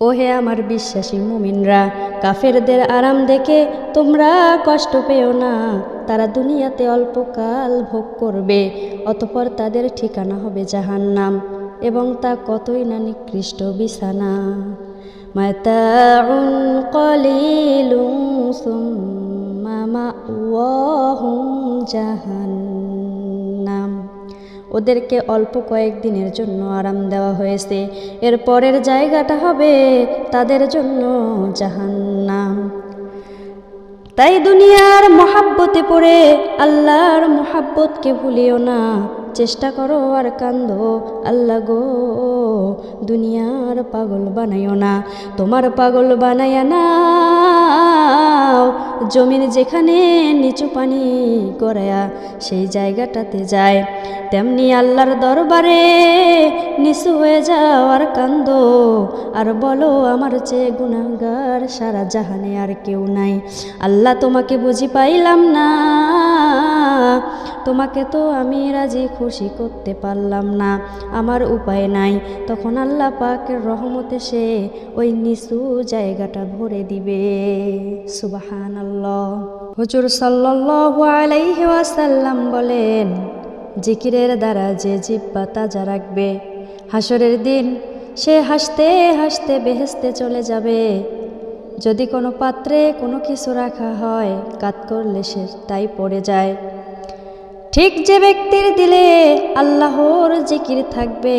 ও হে আমার বিশ্বাসী মুমিনরা, কাফেরদের আরাম দেখে তোমরা কষ্ট পেও না। তারা দুনিয়াতে অল্পকাল ভোগ করবে, অতপর তাদের ঠিকানা হবে জাহান্নাম এবং তা কতই না নিকৃষ্ট বিছানা। মাতাউন জাহান্নাম। ওদেরকে অল্প কয়েকদিনের জন্য আরাম দেওয়া হয়েছে। এর পরের জায়গাটা হবে তাদের জন্য জাহান্নাম। তাই দুনিয়ার মহাব্বতে পড়ে আল্লাহর মহাব্বতকে ভুলিও না। চেষ্টা করো আর কান্দো আল্লাহ গো, দুনিয়ার পাগল বানাইও না। তোমার পাগল বানাইয়া না জমির যেখানে নিচু পানি গড়ায়া সেই জায়গাটাতে যায়। তেমনি আল্লাহর দরবারে নিচু হয়ে যাও আর কান্দো, আর বলো আমার চেয়ে গুণাগার সারা জাহানে আর কেউ নাই। আল্লাহ তোমাকে বুঝি পাইলাম না, তোমাকে তো আমি রাজি খুশি করতে পারলাম না। আমার উপায় নাই। তখন আল্লাহ পাকের রহমতে সে ওই নিচু জায়গাটা ভরে দিবে। সুবাহান আল্লাহ হুজুর সাল্লাল্লাহু বলেন, জিকিরের দ্বারা যে জিব্বা তাজা রাখবে হাসরের দিন সে হাসতে হাসতে বেহেস্তে চলে যাবে। যদি কোনো পাত্রে কোনো কিছু রাখা হয়, কাত করলে সে তাই পড়ে যায়। ঠিক যে ব্যক্তির দিলে আল্লাহর জিকির থাকবে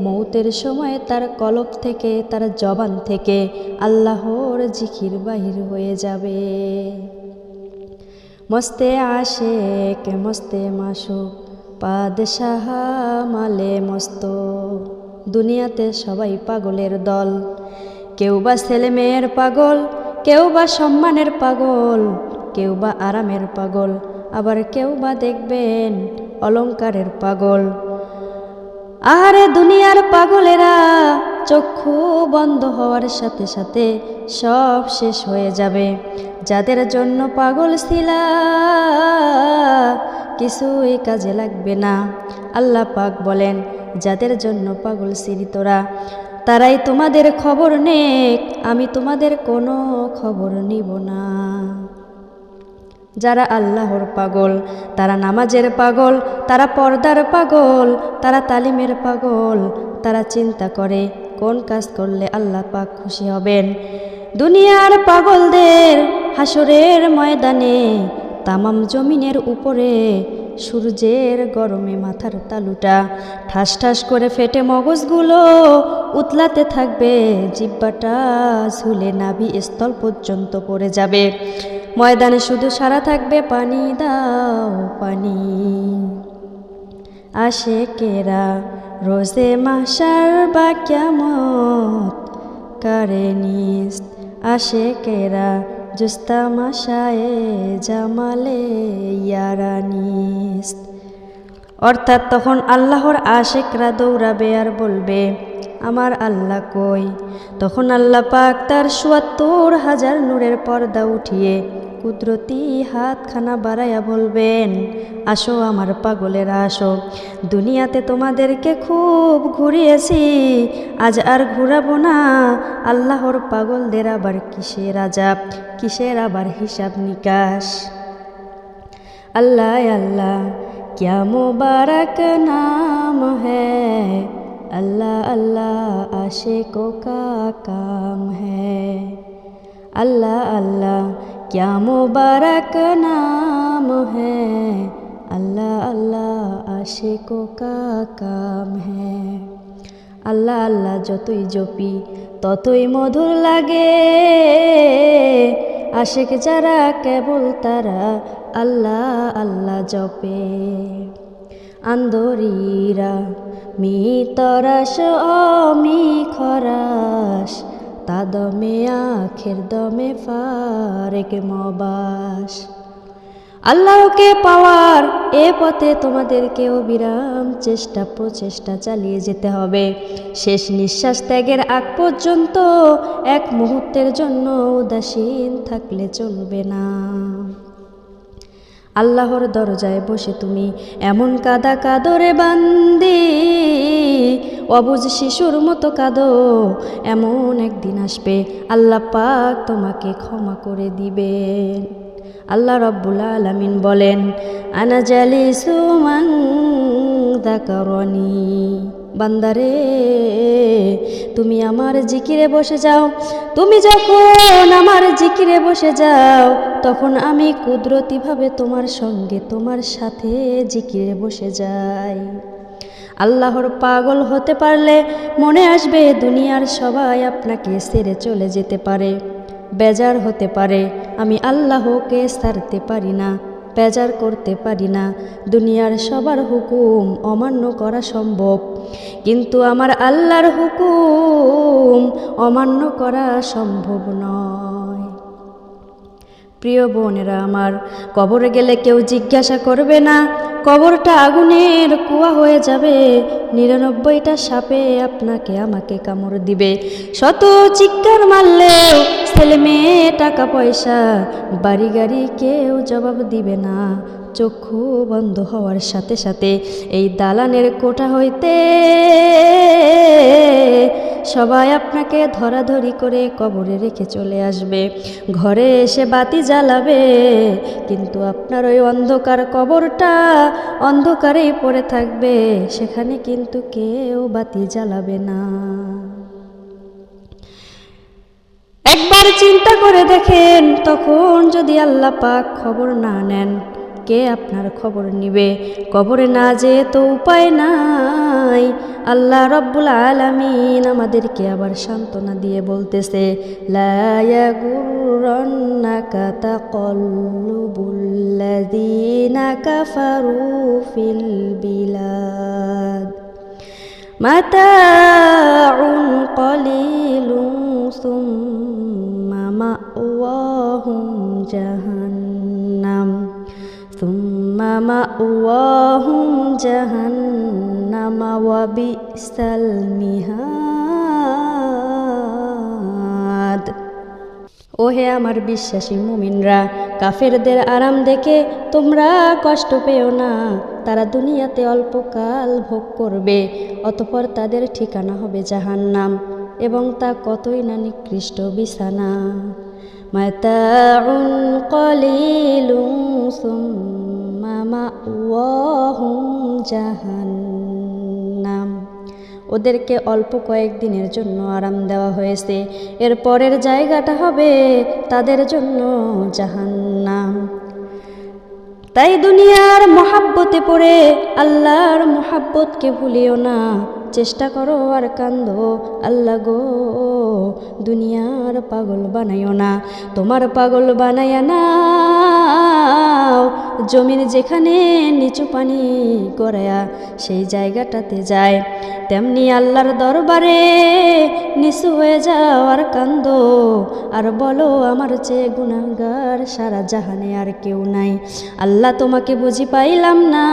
মৌতের সময় তার কলব থেকে, তার জবান থেকে আল্লাহর জিকির বাহির হয়ে যাবে। মস্তে আসে কে মস্তে মাসুক, পাদশাহ মালে মস্ত। দুনিয়াতে সবাই পাগলের দল। কেউ বা ছেলে মেয়ের পাগল, কেউ বা সম্মানের পাগল, কেউ বা আরামের পাগল। আবার কেউ বা দেখবেন অলংকারের পাগল। আরে দুনিয়ার পাগলেরা, চক্ষু বন্ধ হওয়ার সাথে সাথে সব শেষ হয়ে যাবে। যাদের জন্য পাগল ছিলা কিছুই কাজে লাগবে না। আল্লাহ পাক বলেন, যাদের জন্য পাগল ছিলি তোরা তারাই তোমাদের খবর নেক, আমি তোমাদের কোনো খবর নিব না। যারা আল্লাহর পাগল, তারা নামাজের পাগল, তারা পর্দার পাগল, তারা তালিমের পাগল, তারা চিন্তা করে কোন কাজ করলে আল্লাহ পাক খুশি হবেন। দুনিয়ার পাগলদের হাসরের ময়দানে, তামাম জমিনের উপরে সূর্যের গরমে মাথার তালুটা ঠাস ঠাস করে ফেটে মগজগুলো উতলাতে থাকবে, জিব্বাটা ঝুলে নাভি স্থল পর্যন্ত পড়ে যাবে। ময়দানে শুধু সারা থাকবে পানি, দাও পানি। আসে কেরা রোজে মাসার বা কেমত কারে নিস? আসে কেরা জুস্তা মাসায়ে জামালে ইয়ারানিস অর্থাৎ তখন আল্লাহর আশেকরা দৌড়াবে আর বলবে, আমার আল্লাহ কই? তখন আল্লাহ পাক তার চুয়াত্তর হাজার নূরের পর্দা উঠিয়ে কুদরতি হাতখানা বাড়াইয়া বলবেন আসো আমার পাগলেরা আসো দুনিয়াতে তোমাদেরকে খুব ঘুরিয়েছি আজ আর ঘুরাবো না আল্লাহর পাগলদের আবার কিসের আজাব কিসের আবার হিসাব নিকাশ अल्लाह अल्लाह क्या मुबारक नाम है अल्लाह अल्लाह आशिकों का काम है अल्लाह अल्लाह क्या मुबारक नाम है अल्लाह अल्लाह आशिकों का काम है আল্লাহ আল্লাহ যতই জপি ততই মধুর লাগে আশেক যারা কেবল তারা আল্লাহ আল্লাহ জপে আন্দরীরা মি তরাস অমি খরাস তা দমে, আখের দমে ফারেক মবাস। আল্লাহকে পাওয়ার এ পথে তোমাদেরকেও বিরাম, চেষ্টা প্রচেষ্টা চালিয়ে যেতে হবে। শেষ নিঃশ্বাস ত্যাগের আগ পর্যন্ত এক মুহূর্তের জন্য উদাসীন থাকলে চলবে না। আল্লাহর দরজায় বসে তুমি এমন কাদা কাদরে বান্দি, অবুজ শিশুর মতো কাঁদো, এমন একদিন আসবে আল্লাহ পাক তোমাকে ক্ষমা করে দিবেন। আল্লাহ রব্বুল আলামিন বলেন, আনা জালি সুমান দাকারনি বান্দারে, তুমি আমার জিকিরে বসে যাও। তুমি যখন আমার জিকিরে বসে যাও, তখন আমি কুদরতিভাবে তোমার সঙ্গে, তোমার সাথে জিকিরে বসে যাই। আল্লাহর পাগল হতে পারলে মনে আসবে দুনিয়ার সবাই আপনাকে সেরে চলে যেতে পারে, বেজার হতে পারে। আমি আল্লাহকে সারতে পারি না। বেজার করতে পারি না। দুনিয়ার সবার হুকুম অমান্য করা সম্ভব। কিন্তু আমার আল্লাহর হুকুম অমান্য করা সম্ভব নয়। প্রিয় বোনেরা, আমার কবরে গেলে কেউ জিজ্ঞাসা করবে না, কবরটা আগুনের কুয়া হয়ে যাবে, নিরানব্বইটা সাপে আপনাকে আমাকে কামড় দিবে। শত চিৎকার মারলেও ছেলে মেয়ে টাকা পয়সা বাড়ি গাড়ি কেউ জবাব দিবে না। চক্ষু বন্ধ হওয়ার সাথে সাথে এই দালানের কোঠা হইতে সবাই আপনাকে ধরাধরি করে কবরে রেখে চলে আসবে। ঘরে এসে বাতি জ্বালাবে, কিন্তু আপনার ওই অন্ধকার কবরটা অন্ধকারেই পড়ে থাকবে। সেখানে কিন্তু কেউ বাতি জ্বালাবে না। একবার চিন্তা করে দেখেন, তখন যদি আল্লাহ পাক খবর না নেন কে আপনার খবর নিবে। কবরে না যেয়ে তো উপায় নাই। আল্লাহ রব্বুল আলামিন আমাদেরকে আবার সান্ত্বনা দিয়ে বলতেছে বিলাদ। মাতাউন কলিলুন সুম্মা মাওয়াহুম জাহান্নাম মাওয়াহুম জাহান্নামা ওয়া বিসাল মিহাদ ওহে আমার বিশ্বাসী মুমিনরা, কাফেরদের আরাম দেখে তোমরা কষ্ট পেও না। তারা দুনিয়াতে অল্পকাল ভোগ করবে, অতপর তাদের ঠিকানা হবে জাহান্নাম এবং তা কতই না নিকৃষ্ট বিছানা। মাতাউন কলিলুম মাওয়াহুম জাহান্নাম। ওদেরকে অল্প কয়েকদিনের জন্য আরাম দেওয়া হয়েছে। এর পরের জায়গাটা হবে তাদের জন্য জাহান্নাম। তাই দুনিয়ার মহাব্বতে পড়ে আল্লাহর মহাব্বতকে ভুলিও না। চেষ্টা করো আর কান্দো। আল্লাহ গো, দুনিয়ার পাগল বানাইও না। তোমার পাগল বানাইয়া না জমির যেখানে নিচু পানি গড়ায়া সেই জায়গাটাতে যায়। তেমনি আল্লাহর দরবারে নিচু হয়ে যাও আর কান্দো। আর বলো, আমার চেয়ে গুণাগার সারা জাহানে আর কেউ নাই। আল্লাহ তোমাকে বুঝি পাইলাম না।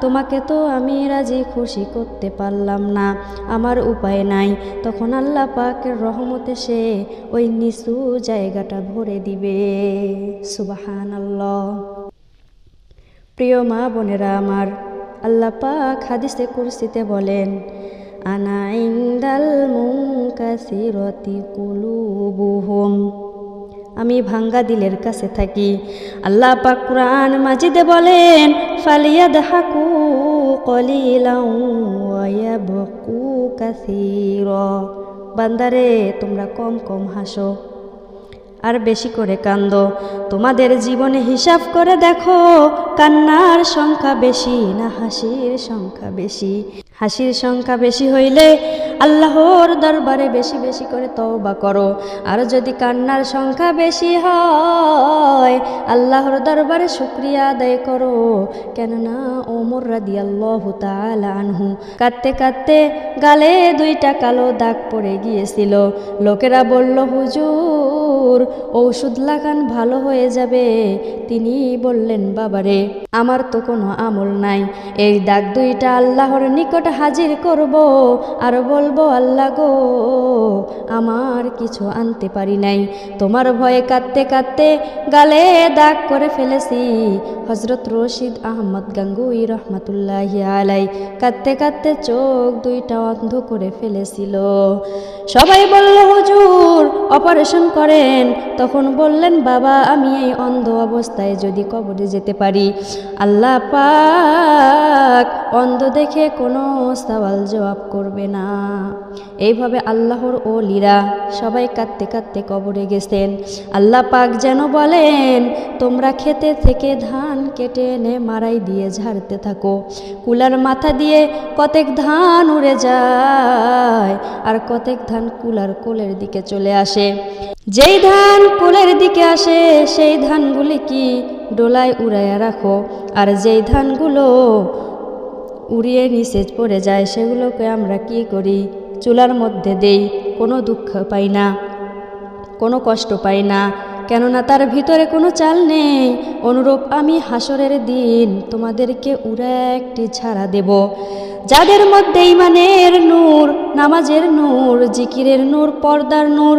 তোমাকে তো আমি রাজি খুশি করতে পারলাম না। আমার উপায় নাই। তখন আল্লাহ পাকের রহমতে সে ওই নিচু জায়গাটা ভরে দিবে। সুবাহান আল্লাহ প্রিয় মা বোনেরা আমার, আল্লাহ পাক হাদিসে কুরসিতে বলেন, আনা ইন্দাল মুঙ্কাসিরতি কুলুবুহুম। আমি ভাঙ্গা দিলের কাছে থাকি। আল্লাহ পাক কুরআন মাজিদে বলেন ফালিয়া দাহাকু কলিলাউ ওয়ায়াবকু কাসীর। বান্দারে, তোমরা কম কম হাসো আর বেশি করে কান্দো। তোমাদের জীবনে হিসাব করে দেখো, কান্নার সংখ্যা বেশি না হাসির সংখ্যা বেশি। হাসির সংখ্যা বেশি হইলে আল্লাহর দরবারে বেশি বেশি করে তওবা করো। আর যদি কান্নার সংখ্যা বেশি হয়, আল্লাহর দরবারে শুক্রিয়া আদায় করো। কেননা ওমর রাদি আল্লাহ আনহু কাঁদতে কাঁদতে গালে দুইটা কালো দাগ পড়ে গিয়েছিল। লোকেরা বলল, হুজুর ঔষধ লাগান ভালো হয়ে যাবে তিনি বললেন, বাবারে, আমার তো কোনো আমল নাই। এই দাগ দুইটা আল্লাহর নিকট হাজির করব, আর বলব, আল্লাহ গো, আমার কিছু আনতে পারি নাই। তোমার ভয়ে কাঁদতে কাঁদতে গালে দাগ করে ফেলেছি। হজরত রশিদ আহমদ গাঙ্গুই রহমতুল্লাহ আলাই কাঁদতে কাঁদতে চোখ দুইটা অন্ধ করে ফেলেছিল। সবাই বলল, হুজুর, অপারেশন করেন তখন বললেন, বাবা, আমি এই অন্ধ অবস্থায় যদি কবরে যেতে পারি, আল্লাহ পাক অন্ধ দেখে কোনো সওয়াল জবাব করবে না। এইভাবে আল্লাহর ও লীরা সবাই কাঁদতে কাঁদতে কবরে গেছেন। আল্লাহ পাক যেন বলেন, তোমরা খেতে থেকে ধান কেটে এনে মারাই দিয়ে ঝাড়তে থাকো। কুলার মাথা দিয়ে কতেক ধান উড়ে যায়, আর কতেক ধান কুলার কোলের দিকে চলে আসে। যেই ধান কোলের দিকে আসে, সেই ধানগুলি কি ডোলায় উড়াইয়া রাখো? আর যেই ধানগুলো উড়িয়ে নিচে পড়ে যায়, সেগুলোকে আমরা কি করি? চুলার মধ্যে দেই, কোনো দুঃখ পাই না, কোনো কষ্ট পাই না। কেননা তার ভিতরে কোনো চাল নেই। অনুরূপ আমি হাসরের দিন তোমাদেরকে উড়ে একটি ছাড়া দেব। যাদের মধ্যে ইমানের নূর, নামাজের নূর, জিকিরের নূর, পর্দার নূর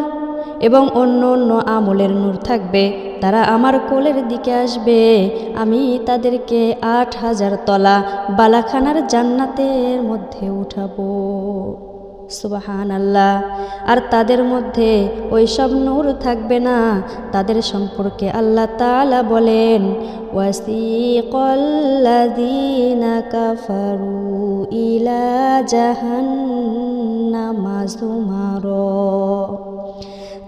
এবং অন্য অন্য আমলের নূর থাকবে। তারা আমার কোলের দিকে আসবে। আমি তাদেরকে আট হাজার তলা বালাখানার জান্নাতের মধ্যে উঠাবো। সুবাহান আল্লাহ আর তাদের মধ্যে ওই সব নূর থাকবে না। তাদের সম্পর্কে আল্লাহ তালা বলেন, ওয়াসিকাল্লাযীনা কাফারু ইলা জাহান্নামা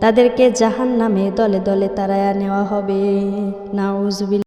যুমারা জাহান নামে দলে দলে তারায়া নেওয়া হবে। নাউজুবিল